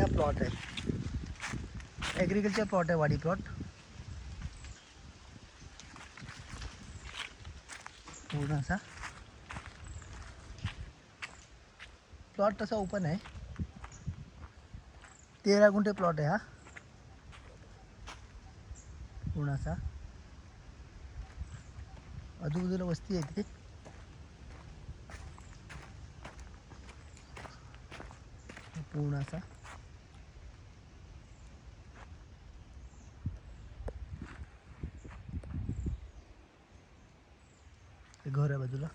हा प्लॉट आहे agriculture plot आहे वाडी प्लॉट पूर्ण असा. प्लॉट तसा ओपन आहे. तेरा गुंठे प्लॉट आहे हा. पूर्ण असा. आजूबाजूला वस्ती आहे तिथे. पूर्ण असा. घर आहे बाजूला.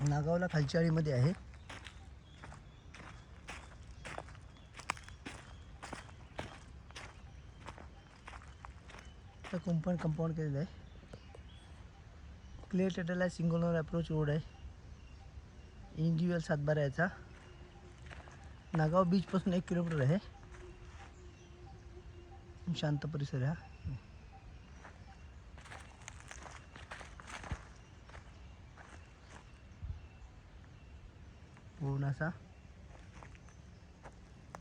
नागावला खालच्या आळीमध्ये आहे. तर कंपाऊंड कंपाऊंड केलेलं आहे. क्लिअर टेटल आहे सिंगलवर अप्रोच रोड आहे. इंडिव्हिज्युअल सातबारा याचा. नागाव बीचपासून एक किलोमीटर आहे. शांत परिसर हा. पूर्ण असा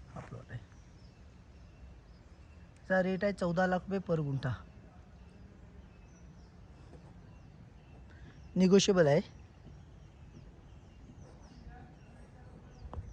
हा प्लॉट आहे. चा रेट आहे चौदा लाख रुपये पर गुंठा. निगोशिएबल आहे.